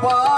Papa.